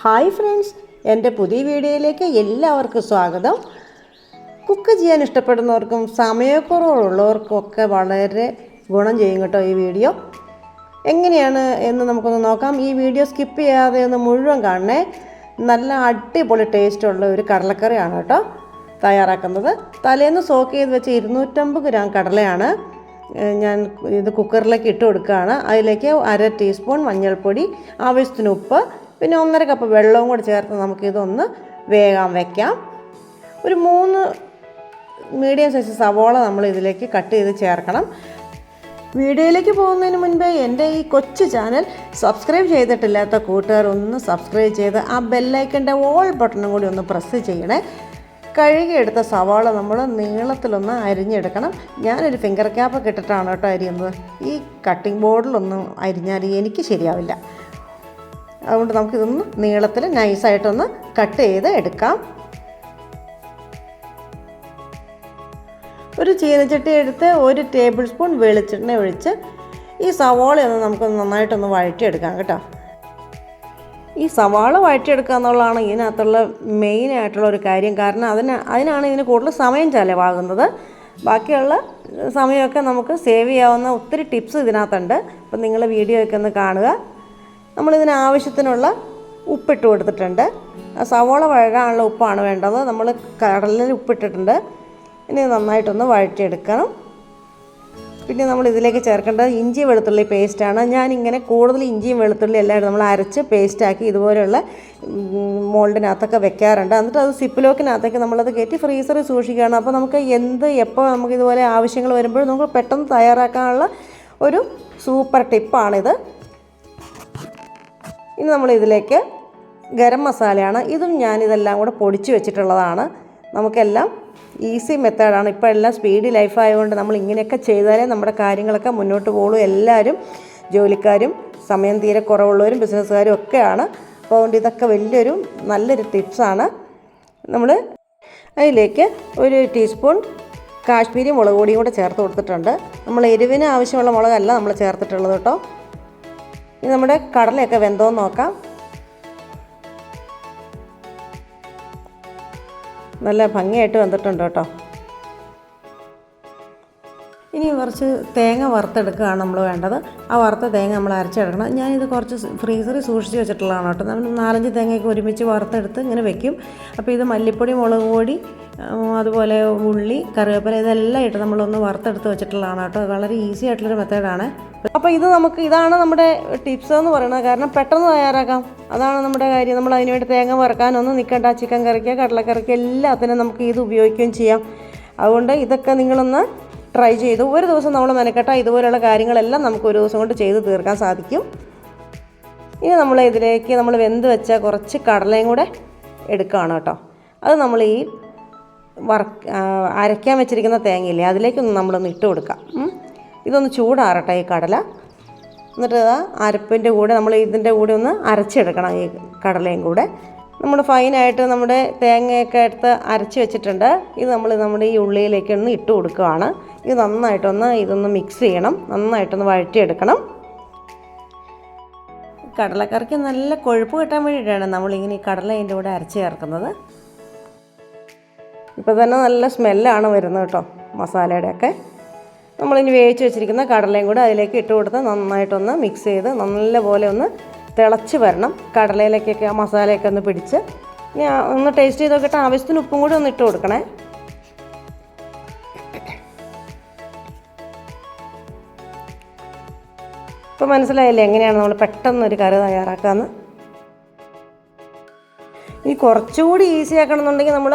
Hi friends എന്റെ പുതിയ വീഡിയോയിലേക്ക് എല്ലാവർക്കും സ്വാഗതം. കുക്ക് ചെയ്യാൻ ഇഷ്ടപ്പെടുന്നവർക്കും സമയക്കുറവുള്ളവർക്കൊക്കെ വളരെ ഗുണം ചെയ്യും കേട്ടോ ഈ വീഡിയോ. എങ്ങനെയാണ് എന്ന് നമുക്കൊന്ന് നോക്കാം. ഈ വീഡിയോ സ്കിപ്പ് ചെയ്യാതെ ഒന്ന് മുഴുവൻ കാണണേ. നല്ല അടിപൊളി ടേസ്റ്റുള്ള ഒരു കടലക്കറിയാണ് കേട്ടോ തയ്യാറാക്കുന്നത്. തലേന്ന് സോക്ക് ചെയ്ത് വെച്ച് ഇരുന്നൂറ്റമ്പത് ഗ്രാം കടലയാണ്. ഞാൻ ഇത് കുക്കറിലേക്ക് ഇട്ട് കൊടുക്കുകയാണ്. അതിലേക്ക് അര ടീസ്പൂൺ മഞ്ഞൾപ്പൊടി ആവശ്യത്തിന് ഉപ്പ് പിന്നെ ഒന്നര കപ്പ് വെള്ളവും കൂടി ചേർത്ത് നമുക്കിതൊന്ന് വേഗം വയ്ക്കാം ഒരു മൂന്ന് മീഡിയം സൈസ് സവോള നമ്മൾ ഇതിലേക്ക് കട്ട് ചെയ്ത് ചേർക്കണം. വീഡിയോയിലേക്ക് പോകുന്നതിന് മുൻപേ എന്റെ ഈ കൊച്ചു ചാനൽ സബ്സ്ക്രൈബ് ചെയ്തിട്ടില്ലാത്ത കൂട്ടുകാർ ഒന്ന് സബ്സ്ക്രൈബ് ചെയ്ത് ആ ബെല്ലൈക്കന്റെ ഓൾ ബട്ടണും കൂടി ഒന്ന് പ്രസ് ചെയ്യണേ. കഴുകിയെടുത്ത സവാള നമ്മൾ നീളത്തിലൊന്ന് അരിഞ്ഞെടുക്കണം. ഞാനൊരു ഫിംഗർ ക്യാപ്പ് ഇട്ടിട്ടാണ് കേട്ടോ അരിയുന്നത്. ഈ കട്ടിംഗ് ബോർഡിലൊന്നും അരിഞ്ഞാൽ എനിക്ക് ശരിയാവില്ല. അതുകൊണ്ട് നമുക്കിതൊന്ന് നീളത്തിൽ നൈസായിട്ടൊന്ന് കട്ട് ചെയ്ത് എടുക്കാം. ഒരു ചീനച്ചട്ടി എടുത്ത് ഒരു ടേബിൾ സ്പൂൺ വെളിച്ചെണ്ണ ഒഴിച്ച് ഈ സവാളയൊന്ന് നമുക്ക് നന്നായിട്ടൊന്ന് വഴറ്റിയെടുക്കാം കേട്ടോ. ഈ സവാള വഴറ്റിയെടുക്കുക എന്നുള്ളതാണ് ഇതിനകത്തുള്ള മെയിൻ ആയിട്ടുള്ള ഒരു കാര്യം. കാരണം അതിന് അതിനാണ് ഇതിന് കൂടുതൽ സമയം ചിലവാകുന്നത്. ബാക്കിയുള്ള സമയമൊക്കെ നമുക്ക് സേവ് ചെയ്യാവുന്ന ഒത്തിരി ടിപ്സ് ഇതിനകത്തുണ്ട്. അപ്പം നിങ്ങൾ വീഡിയോ ഒക്കെ ഒന്ന് കാണുക. നമ്മളിതിന് ആവശ്യത്തിനുള്ള ഉപ്പിട്ട് കൊടുത്തിട്ടുണ്ട്. സവോള വഴകാനുള്ള ഉപ്പാണ് വേണ്ടത്. നമ്മൾ കടലിൽ ഉപ്പിട്ടിട്ടുണ്ട്. ഇനി നന്നായിട്ടൊന്ന് വഴറ്റിയെടുക്കണം. പിന്നെ നമ്മൾ ഇതിലേക്ക് ചേർക്കേണ്ടത് ഇഞ്ചി വെളുത്തുള്ളി പേസ്റ്റാണ്. ഞാനിങ്ങനെ കൂടുതൽ ഇഞ്ചിയും വെളുത്തുള്ളി എല്ലാം നമ്മൾ അരച്ച് പേസ്റ്റാക്കി ഇതുപോലെയുള്ള മോൾഡിനകത്തൊക്കെ വെക്കാറുണ്ട്. എന്നിട്ട് അത് സിപ്പിലോക്കിനകത്തേക്ക് നമ്മളത് കയറ്റി ഫ്രീസറിൽ സൂക്ഷിക്കുകയാണ്. അപ്പോൾ നമുക്ക് എന്ത് എപ്പോൾ നമുക്ക് ഇതുപോലെ ആവശ്യങ്ങൾ വരുമ്പോഴും നമുക്ക് പെട്ടെന്ന് തയ്യാറാക്കാനുള്ള ഒരു സൂപ്പർ ടിപ്പാണിത്. ഇനി നമ്മൾ ഇതിലേക്ക് ഗരം മസാലയാണ്. ഇതും ഞാനിതെല്ലാം കൂടെ പൊടിച്ച് വെച്ചിട്ടുള്ളതാണ്. നമുക്കെല്ലാം ഈസി മെത്തേഡാണ്. ഇപ്പോൾ എല്ലാം സ്പീഡ് ലൈഫ് ആയതുകൊണ്ട് നമ്മൾ ഇങ്ങനെയൊക്കെ ചെയ്താലേ നമ്മുടെ കാര്യങ്ങളൊക്കെ മുന്നോട്ട് പോകുള്ളൂ എല്ലാവരും ജോലിക്കാരും സമയം തീരെ കുറവുള്ളവരും ബിസിനസ്സുകാരും ഒക്കെയാണ്. അപ്പോൾ അതുകൊണ്ട് ഇതൊക്കെ വലിയൊരു നല്ലൊരു ടിപ്സാണ്. നമ്മൾ അതിലേക്ക് ഒരു ടീസ്പൂൺ കാശ്മീരി മുളക് പൊടിയും കൂടെ ചേർത്ത് കൊടുത്തിട്ടുണ്ട്. നമ്മൾ എരിവിന് ആവശ്യമുള്ള മുളകല്ല നമ്മൾ ചേർത്തിട്ടുള്ളത് കേട്ടോ. ഇനി നമ്മുടെ കടലയൊക്കെ വെന്തോ നോക്കാം. നല്ല ഭംഗിയായിട്ട് വന്നിട്ടുണ്ട് കേട്ടോ. ഇനി കുറച്ച് തേങ്ങ വറുത്തെടുക്കുകയാണ് നമ്മൾ വേണ്ടത്. ആ വറുത്ത തേങ്ങ നമ്മൾ അരച്ചെടുക്കണം. ഞാനിത് കുറച്ച് ഫ്രീസറിൽ സൂക്ഷിച്ച് വെച്ചിട്ടുള്ളതാണ് കേട്ടോ. നമ്മൾ നാലഞ്ച് തേങ്ങയൊക്കെ ഒരുമിച്ച് വറുത്തെടുത്ത് ഇങ്ങനെ വെക്കും. അപ്പോൾ ഇത് മല്ലിപ്പൊടി മുളക് പൊടി അതുപോലെ ഉള്ളി കറിവേപ്പില ഇതെല്ലാം ഇട്ട് നമ്മളൊന്ന് വറുത്തെടുത്ത് വെച്ചിട്ടുള്ളതാണ് കേട്ടോ. വളരെ ഈസി ആയിട്ടുള്ളൊരു മെത്തേഡാണ് അപ്പോൾ ഇത് നമുക്ക് ഇതാണ് നമ്മുടെ ടിപ്സ് എന്ന് പറയുന്നത്. കാരണം പെട്ടെന്ന് തയ്യാറാക്കാം. അതാണ് നമ്മുടെ കാര്യം. നമ്മൾ അതിനുവേണ്ടി തേങ്ങ വറുക്കാനൊന്നും നിൽക്കേണ്ട ചിക്കൻ കറിക്ക് കടലക്കറിക്ക് എല്ലാത്തിനും നമുക്ക് ഇത് ഉപയോഗിക്കുകയും ചെയ്യാം. അതുകൊണ്ട് ഇതൊക്കെ നിങ്ങളൊന്ന് ട്രൈ ചെയ്തു ഒരു ദിവസം നമ്മൾ മെനക്കെട്ട ഇതുപോലെയുള്ള കാര്യങ്ങളെല്ലാം നമുക്ക് ഒരു ദിവസം കൊണ്ട് ചെയ്ത് തീർക്കാൻ സാധിക്കും. ഇനി നമ്മൾ ഇതിലേക്ക് നമ്മൾ വെന്ത് വെച്ച കുറച്ച് കടലയും കൂടെ എടുക്കുകയാണ് കേട്ടോ. അത് നമ്മൾ ഈ വറക്ക് അരയ്ക്കാൻ വെച്ചിരിക്കുന്ന തേങ്ങയില്ലേ അതിലേക്കൊന്ന് നമ്മളൊന്ന് ഇട്ട് കൊടുക്കാം. ഇതൊന്ന് ചൂടാറട്ടെ ഈ കടല. എന്നിട്ട് അരപ്പിന്റെ കൂടെ നമ്മൾ ഇതിന്റെ കൂടെ ഒന്ന് അരച്ചെടുക്കണം ഈ കടലയും കൂടെ. നമ്മൾ ഫൈനായിട്ട് നമ്മുടെ തേങ്ങയൊക്കെ എടുത്ത് അരച്ച് വെച്ചിട്ടുണ്ട്. ഇത് നമ്മൾ നമ്മുടെ ഈ ഉള്ളിയിലേക്ക് ഒന്ന് ഇട്ട് കൊടുക്കുകയാണ്. ഇത് നന്നായിട്ടൊന്ന് ഇതൊന്ന് മിക്സ് ചെയ്യണം. നന്നായിട്ടൊന്ന് വഴറ്റിയെടുക്കണം. കടലക്കറിക്ക് നല്ല കൊഴുപ്പ് കിട്ടാൻ വേണ്ടിയിട്ടാണ് നമ്മളിങ്ങനെ ഈ കടല അതിന്റെ കൂടെ അരച്ച് ചേർക്കുന്നത്. ഇപ്പോൾ തന്നെ നല്ല സ്മെല്ലാണ് വരുന്നത് കേട്ടോ മസാലയുടെയൊക്കെ. നമ്മളിനി വേവിച്ച് വെച്ചിരിക്കുന്ന കടലയും കൂടെ അതിലേക്ക് ഇട്ട് കൊടുത്ത് നന്നായിട്ടൊന്ന് മിക്സ് ചെയ്ത് നല്ലപോലെ ഒന്ന് തിളച്ച് വരണം. കടലയിലേക്കൊക്കെ ആ മസാലയൊക്കെ ഒന്ന് പിടിച്ച്. ഞാൻ ഒന്ന് ടേസ്റ്റ് ചെയ്ത് നോക്കിയിട്ട് ആവശ്യത്തിന് ഉപ്പും കൂടി ഒന്ന് ഇട്ട് കൊടുക്കണേ. ഇപ്പോൾ മനസ്സിലായില്ലേ എങ്ങനെയാണ് നമ്മൾ പെട്ടെന്ന് ഒരു കറി തയ്യാറാക്കാമെന്ന് ഇനി കുറച്ചുകൂടി ഈസി ആക്കണമെന്നുണ്ടെങ്കിൽ നമ്മൾ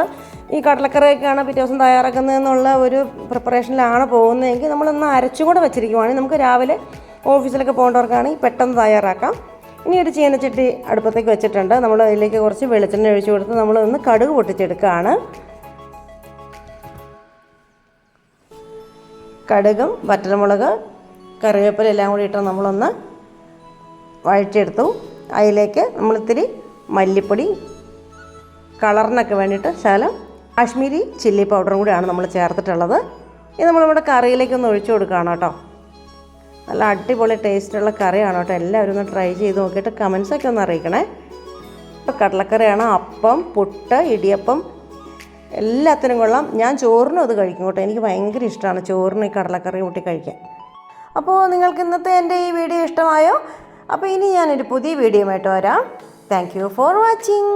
ഈ കടലക്കറിയൊക്കെയാണ് പിറ്റേ ദിവസം തയ്യാറാക്കുന്നതെന്നുള്ള ഒരു പ്രിപ്പറേഷനിലാണ് പോകുന്നതെങ്കിൽ നമ്മളൊന്ന് അരച്ചും കൂടെ വെച്ചിരിക്കുവാണെങ്കിൽ നമുക്ക് രാവിലെ ഓഫീസിലൊക്കെ പോകേണ്ടവർക്കാണെങ്കിൽ പെട്ടെന്ന് തയ്യാറാക്കാം. ഇനി ഒരു ചീനച്ചട്ടി അടുപ്പത്തേക്ക് വെച്ചിട്ടുണ്ട്. നമ്മൾ അതിലേക്ക് കുറച്ച് വെളിച്ചെണ്ണ ഒഴിച്ചു കൊടുത്ത് നമ്മൾ ഒന്ന് കടുക് പൊട്ടിച്ചെടുക്കുകയാണ്. കടുകും വറ്റൽമുളക് കറിവേപ്പില എല്ലാം കൂടി ഇട്ട് നമ്മളൊന്ന് വഴറ്റിയെടുത്തു. അതിലേക്ക് നമ്മളിത്തിരി മല്ലിപ്പൊടി കളറിനൊക്കെ വേണ്ടിയിട്ട് ശകലം കാശ്മീരി ചില്ലി പൗഡറും കൂടിയാണ് നമ്മൾ ചേർത്തിട്ടുള്ളത്. ഇത് നമ്മൾ നമ്മുടെ കറിയിലേക്ക് ഒന്ന് ഒഴിച്ചു കൊടുക്കുകയാണ് കേട്ടോ. നല്ല അടിപൊളി ടേസ്റ്റുള്ള കറിയാണ് കേട്ടോ. എല്ലാവരും ഒന്ന് ട്രൈ ചെയ്ത് നോക്കിയിട്ട് കമൻസൊക്കെ ഒന്ന് അറിയിക്കണേ. ഇപ്പോൾ കടലക്കറിയാണ് അപ്പം പുട്ട് ഇടിയപ്പം എല്ലാത്തിനും കൊള്ളാം. ഞാൻ ചോറിനും അത് കഴിക്കും കേട്ടോ. എനിക്ക് ഭയങ്കര ഇഷ്ടമാണ് ചോറിന് ഈ കടലക്കറി കൂട്ടി കഴിക്കാൻ. അപ്പോൾ നിങ്ങൾക്ക് ഇന്നത്തെ എന്റെ ഈ വീഡിയോ ഇഷ്ടമായോ? അപ്പോൾ ഇനി ഞാനൊരു പുതിയ വീഡിയോ ആയിട്ട് വരാം. Thank you for watching